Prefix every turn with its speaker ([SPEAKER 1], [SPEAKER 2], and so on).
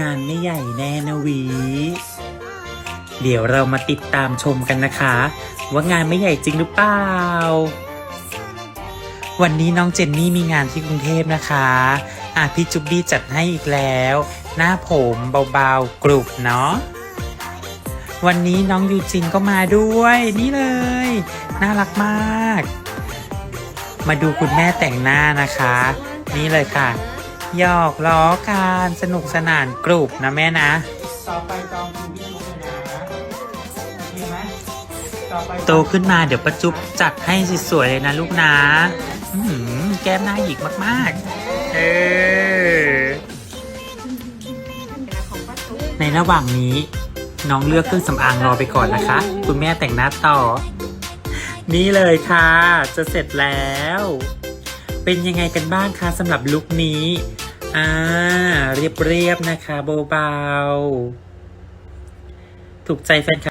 [SPEAKER 1] งานไม่ใหญ่แน่นะวี เดี๋ยวเรามาติดตามชมกันนะคะ ว่างานไม่ใหญ่จริงหรือเปล่า วันนี้น้องเจนนี่มีงานที่กรุงเทพนะคะอะพี่จุ๊บบี้จัดให้อีกแล้ว หน้าผมเบาๆกรุบเนาะวันนี้น้องยูจินก็มาด้วยนี่เลย น่ารักมาก มาดูคุณแม่แต่งหน้านะคะ นี่เลยค่ะ หยอกล้อกันสนุกสนานกรุบนะแม่นะ ต่อไปจองคิวพี่จุ๊บเลยนะดีไหมต่อไปโตขึ้นมาเดี๋ยวประจุบจัดให้สวยๆเลยนะลูกนะอื้อหือแก้มหน้าหยิกมากๆ เออ ในระหว่างนี้ น้องเลือกเครื่องสำอางรอไปก่อนนะคะ คุณแม่แต่งหน้าต่อ นี่เลยค่ะ จะเสร็จแล้ว เป็นยังไงกันบ้างคะสำหรับลุคนี้ อ่า เรียบๆนะคะเบาๆ ถูกใจแฟนคลับ